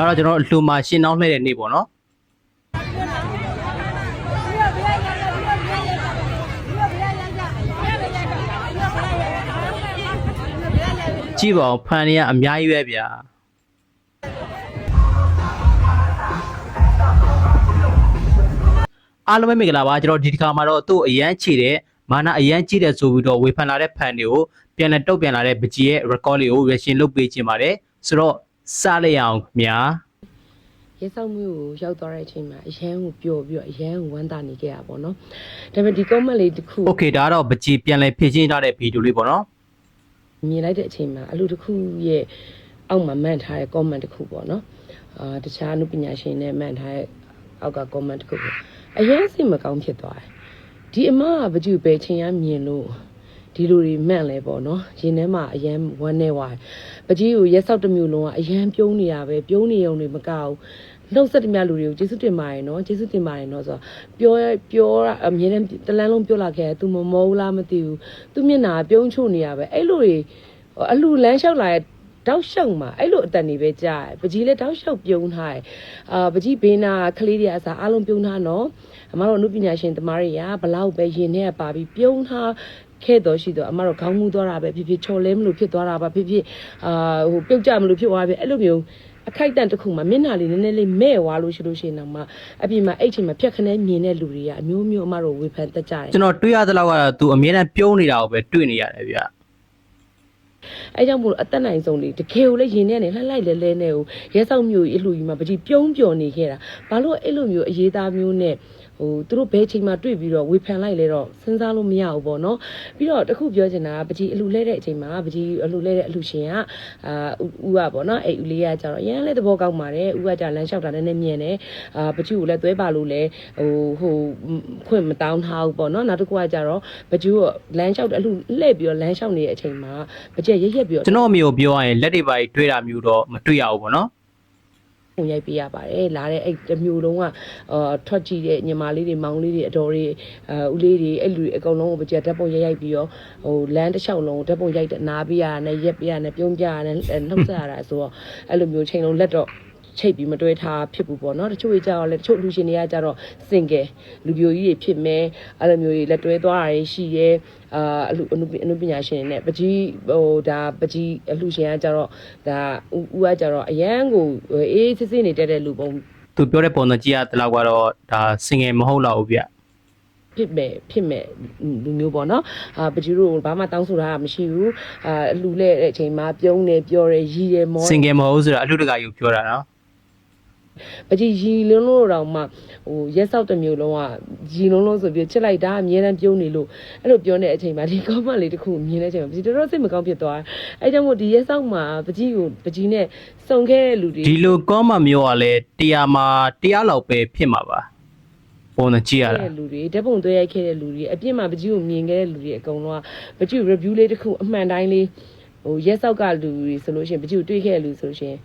ဒါတော့ကျွန်တော်အလှူမှာရှင်းနှောင်းလှည့်တဲ့နေ့ပေါ့နော်ကြည့်ပါဦးဖန်တွေကအများကြီးပဲဗျာအားလုံးပဲမင်္ဂလာပါကျွန်တော်ဒီတစ်ခါမှာတော့သူ့အရန်ချီတဲ့မာနအရန်ကြီးတဲ့ဆိုပြီးတော့ဝေဖန်လာတဲ့ဖန်တွေကိုပြန်လည်တုတ်ပြန်လာတဲ့ပကြီးရဲ့ record လေးကို reaction လုပ်ပေးခြင်းပါတယ်ဆိုတော့ စလျောင်မြာရဲဆောက်မှုကိုရောက်သွားတဲ့အချိန်မှာအရန်ကိုပျော်ပြီးတော့အရန်ကိုဝမ်းသာနေခဲ့တာပေါ့နော်ဒါပေမဲ့ဒီ comment လေးတစ်ခု Okay ဒါတော့ပကြီးပြန်လဲဖြည့်ချင်းထားတဲ့ဗီဒီယိုလေးပေါ့နော်မြင်လိုက်တဲ့အချိန်မှာအလူတစ်ခုရဲ့အောက်မှာမှန်ထားတဲ့ comment တစ်ခုပေါ့နော်အာတခြားလူပညာရှင်နဲ့မှန်ထားတဲ့အောက်က comment တစ်ခုပေါ့အရင်စိတ်မကောင်းဖြစ်သွားတယ်ဒီအမကဘကြူပဲချိန်ရမြင်လို့ ဒီလိုတွေမှန်လဲပေါ့နော်။ရင်ထဲမှာအရန်ဝမ်းနေသွားတယ်။ပကြီးကိုရက်ဆောက်တစ်မျိုးလုံးကအရန်ပြုံးနေရပဲပြုံးနေုံတွေမကောက်ဘူးနှုတ်ဆက်တမျှလူတွေကိုကျေးဇူးတင်ပါတယ်နော်ကျေးဇူးတင်ပါတယ်နော်ဆိုတော့ပြောပြောတာအမြဲတမ်းတလန်းလုံးပြောလာခဲ့တယ် तू မမောဘူးလားမသိဘူး तू မျက်နှာပြုံးချို့နေရပဲအဲ့လိုတွေအလူလန်းလျှောက်လာတဲ့တောက်လျှောက်မှာအဲ့လိုအတန်တွေပဲကြားတယ်ပကြီးလည်းတောက်လျှောက်ပြုံးထားတယ်အာပကြီးဘေးနာကလေးတွေအစားအားလုံးပြုံးထားနော်အမတို့အနုပညာရှင်သမားတွေကဘလောက်ပဲရင်ထဲကပါပြီးပြုံးထား ခဲ့တော့ရှိတော့အမတို့ခေါင်းမူသွားတာပဲဖြစ်ဖြစ်ချော်လဲမလို့ဖြစ်သွားတာပါဖြစ်ဖြစ်အာဟိုပြုတ်ကြမလို့ဖြစ်သွားပြီအဲ့လိုမျိုးအခိုက်အတန့်တစ်ခုမှာမျက်နှာလေးနည်းနည်းလေးမဲ့သွားလို့ရှိလို့ရှိရင်တော့မှအပြင်မှာအဲ့ချိန်မှာဖြက်ခနဲမြင်တဲ့လူတွေကအမျိုးမျိုးအမတို့ဝေဖန်တတ်ကြတယ်ကျွန်တော်တွေ့ရသလောက်ကတော့ तू အမြဲတမ်းပြုံးနေတာကိုပဲတွေ့နေရတယ်ဗျာအဲကြောင့်မို့လို့အသက်နိုင်ဆုံးလေးတကယ်ကိုလည်းရင်ထဲကနေလှလိုက်လဲလဲနဲ့ကိုရဲဆောက်မျိုးကြီးအလှူကြီးမှာပကြီးပြုံးပျော်နေခဲ့တာဘာလို့အဲ့လိုမျိုးအရေးသားမျိုးနဲ့ ဟိုသူတို့ဘယ်ချိန်မှာတွေ့ပြီးတော့ဝေဖန်လိုက်လဲတော့စဉ်းစားလို့မရဘူးပေါ့နော်ပြီးတော့တခုပြောချင်တာကပကြီးအလှလဲတဲ့အချိန်မှာပကြီးအလှလဲတဲ့အလှရှင်ကအာဦးကပေါ့နော်အဲ့ဦးလေးကကြတော့ရန်လဲသဘောကောက်ပါတယ်ဦးကကြလမ်းလျှောက်တာလည်းနည်းမြင်တယ်အာပကြီးကိုလည်းသွဲပါလို့လဲဟိုဟိုခွင့်မတောင်းထားဘူးပေါ့နော်နောက်တစ်ခုကကြတော့ပကြီးကိုလမ်းလျှောက်တယ်အလှလှည့်ပြီးတော့လမ်းလျှောက်နေတဲ့အချိန်မှာပကြီးရက်ရက်ပြီးတော့ကျွန်တော်အမျိုးပြောရရင်လက်တွေပါတွေ့တာမျိုးတော့မတွေ့ရဘူးပေါ့နော် ပုံရိုက်ပေးရပါတယ်လာတဲ့အဲ့တစ်မျိုးလုံးကအာထွက်ကြည့်တဲ့ညီမလေးတွေမောင်လေးတွေအတော်တွေအာဦးလေးတွေအဲ့လူတွေအကုန်လုံးကိုကြက်ဓာတ်ပုံရိုက်ရိုက်ပြီးတော့ဟိုလမ်းတစ်လျှောက်လုံးကိုဓာတ်ပုံရိုက်တဲ့နားပေးရတာနဲ့ရက်ပေးရတာနဲ့ပြုံးပြရတာနဲ့နှုတ်ဆက်ရတာဆိုတော့အဲ့လိုမျိုးချိန်လုံးလက်တော့ ချိတ်ပြီးမတွဲထားဖြစ်ဘူးပေါ့နော်တချို့ကြီးကြတော့လေတချို့လူရှင်တွေကကြတော့စင်ကယ်လူပြိုကြီးတွေဖြစ်မယ်အဲ့လိုမျိုးကြီးလက်တွဲသွားတာတွေရှိရဲအာအလူအနုအနုပညာရှင်တွေနဲ့ပကြီးဟိုဒါပကြီးအလူရှင်ကကြတော့ဒါဦးဦးကကြတော့အရန်ကိုအေးစစ်စစ်နေတတ်တဲ့လူပုံသူပြောတဲ့ပုံစံကြည့်ရတဲ့လောက်ကတော့ဒါစင်ငယ်မဟုတ်တော့ဘူးဗျဖြစ်မဲ့ဖြစ်မဲ့လူမျိုးပေါ့နော်အာပကြီးတို့ဘာမှတောင်းဆိုတာမရှိဘူးအာအလူလဲတဲ့အချိန်မှာပြုံးနေပြောတယ်ရီတယ်မောစင်ငယ်မဟုတ်ဆိုတော့အလှတကာယူပြောတာနော် ပကြီးရီလုံးလုံးတော့မှဟိုရက်ဆောက်တစ်မျိုးလုံးကရီလုံးလုံးဆိုပြီးချစ်လိုက်တာအမြဲတမ်းပြုံးနေလို့အဲ့လိုပြောနေတဲ့အချိန်မှာဒီ comment လေးတစ်ခုမြင်တဲ့အချိန်မှာပကြီးတော်တော်စိတ်မကောင်းဖြစ်သွားတယ်အဲ့ကြောင့်မို့ဒီရက်ဆောက်မှာပကြီးကိုပကြီးနဲ့စုံခဲ့တဲ့လူတွေဒီလိုကောမမျိုးကလည်းတရားမှာတရားလောက်ပဲဖြစ်မှာပါပုံစံကြည့်ရတာတဲ့လူတွေဓာတ်ပုံသွဲရိုက်ခဲ့တဲ့လူတွေအပြစ်မှာပကြီးကိုမြင်ခဲ့တဲ့လူတွေအကုန်လုံးကပကြီး review လေးတစ်ခုအမှန်တိုင်းလေးဟိုရက်ဆောက်ကလူတွေဆိုလို့ရှိရင်ပကြီးကိုတွေ့ခဲ့တဲ့လူဆိုလို့ရှိရင်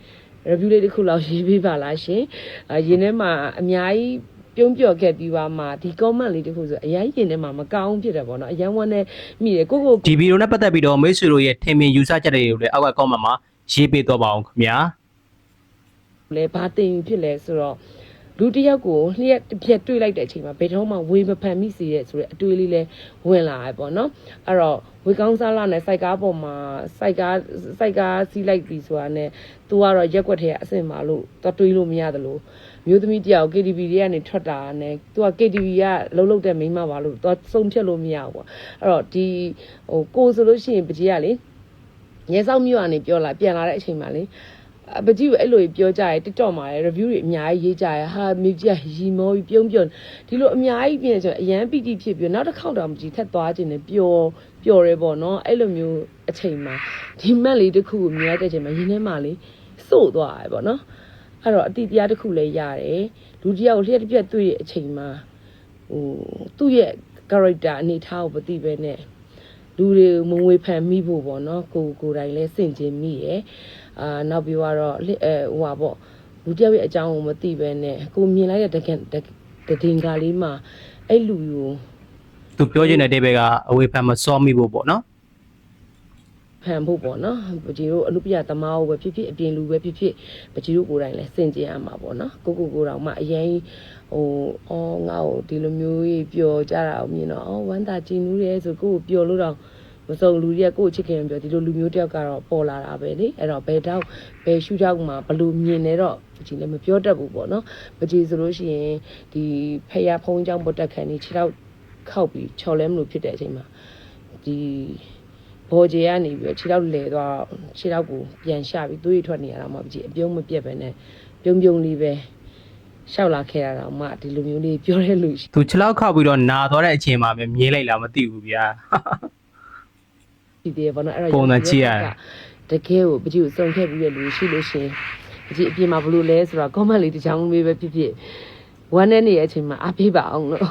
review လေးတစ်ခုလောက်ရေးပေးပါလားရှင်အရင်ထဲမှာအများကြီးပြုံးပြော်ခဲ့ပြီးပါမှဒီ comment လေးတစ်ခုဆိုအရင်ရင်ထဲမှာမကောင်းဖြစ်တယ်ပေါ့နော်အရင်ဝမ်းနဲ့မိတယ်ကိုကိုဒီဗီဒီယိုနဲ့ပတ်သက်ပြီးတော့မိတ်ဆွေတို့ရဲ့ထင်မြင်ယူဆချက်တွေကိုလည်းအောက်က comment မှာရေးပေးတော့ပါအောင်ခင်ဗျာလဲဘာတင်ဖြစ်လဲဆိုတော့ လူတစ်ယောက်ကိုလျှက်တစ်ပြက်တွေ့လိုက်တဲ့အချိန်မှာဘယ်တော့မှဝေမဖန်မိစေတဲ့ဆိုတဲ့အတွေးလေးလဲဝင်လာရပေါ့နော်အဲ့တော့ဝေကောင်းစားလာနဲ့စိုက်ကားပေါ်မှာစိုက်ကားစိုက်ကားစီးလိုက်ပြီဆိုတာနဲ့သူကတော့ရက်ွက်ထဲကအဆင်ပါလို့တော့တွေးလို့မရတယ်လို့မျိုးသမီးတယောက် KTV တွေကနေထွက်တာနဲ့သူက KTV ကလှုပ်လှုပ်တဲ့မိန်းမပါလို့တော့စုံဖြတ်လို့မရဘူးပေါ့အဲ့တော့ဒီဟိုကိုဆိုလို့ရှိရင်ပကြီးကလေရဲစောက်မြို့ကနေပြောလာပြန်လာတဲ့အချိန်မှာလေ အပကြီးကိုအဲ့လိုကြီးပြောကြရဲ TikTok မှာရ review တွေအများကြီးရေးကြရဟာမြေကြီးကရီမောပြီးပြုံးပြုံးဒီလိုအများကြီးပြင်ဆိုအရန်ပီတိဖြစ်ပြီးနောက်တစ်ခေါက်တော့မကြည့်ထက်သွားခြင်းနဲ့ပျော်ပျော်ရဲပေါ့နော်အဲ့လိုမျိုးအချိန်မှာဒီမက်လေးတစ်ခုကိုမြင်ရတဲ့အချိန်မှာရင်းထဲမှာလေစို့သွားရပေါ့နော်အဲ့တော့အတိတရားတစ်ခုလည်းရတယ်လူတစ်ယောက်လျှက်တစ်ပြက်တွေ့တဲ့အချိန်မှာဟိုသူ့ရဲ့ character အနေထားကိုမသိပဲနဲ့ လူတွေမငွေဖန်မိဖို့ပေါ့နော်ကိုကိုယ်တိုင်လဲစင့်ကျင်မိရယ်အာနောက်ပြီးတော့လက်အဲဟိုပါပေါ့လူတစ်ယောက်ရဲ့အကြောင်းကိုမသိပဲနဲ့ကိုမြင်လိုက်တဲ့တကယ်တည်င်္ဂါလေးမှာအဲ့လူကိုသူပြောချင်တဲ့တေဘဲကအဝေဖန်မစောမိဖို့ပေါ့နော် ဖန်ဖို့ပေါ့နော်ပကြီးတို့အနုပညာသမားကိုပဲဖြစ်ဖြစ်အပြင်လူပဲဖြစ်ဖြစ်ပကြီးတို့ကိုယ်တိုင်လည်းစင်ကြင်ရမှာပေါ့နော်ကိုကိုကိုယ်တော်မှအရင်ဟိုအော်ငါ့ကိုဒီလိုမျိုးကြီးပျော်ကြတာကိုမြင်တော့အော်ဝမ်းသာကြည်နူးတယ်ဆိုကိုကိုပျော်လို့တော့မစုံလူတွေကကိုယ့်ချစ်ခင်ပြောဒီလိုလူမျိုးတယောက်ကတော့ပေါ်လာတာပဲလေအဲ့တော့ဘယ်တော့ဘယ်ရှုထောက်မှာဘလို့မြင်နေတော့ပကြီးလည်းမပြောတတ်ဘူးပေါ့နော်ပကြီးဆိုလို့ရှိရင်ဒီဖះဖုံးเจ้าပေါ်တက်ခံနေခြေထောက်ခောက်ပြီးချော်လဲမလို့ဖြစ်တဲ့အချိန်မှာဒီ ဘော်ဂျေကနေပြီးတော့ခြေထောက်လဲသွားခြေထောက်ကိုပြန်ရှာပြီးသွေးထွက်နေရတာမှပကြီးအပြုံးမပြတ်ပဲနဲ့ပြုံးပြုံးလေးပဲရှောက်လာခဲ့ရတာမှဒီလိုမျိုးလေးပြောတဲ့လူရှိသူခြေလောက်ခောက်ပြီးတော့နာသွားတဲ့အချိန်မှာပဲမြင်လိုက်လားမသိဘူးဗျာဒီသေးဘောနော်အဲ့ပုံတော့စံကြည့်ရတယ်တကယ်ကိုပကြီးကိုစုံခဲ့ပြီးတဲ့လူရှိလို့ရှရင်ပကြီးအပြင်မှာဘလို့လဲဆိုတော့ comment လေးတစ်ချောင်းလေးပဲဖြစ်ဖြစ်ဝမ်းနေနေတဲ့အချိန်မှာအားပေးပါအောင်လို့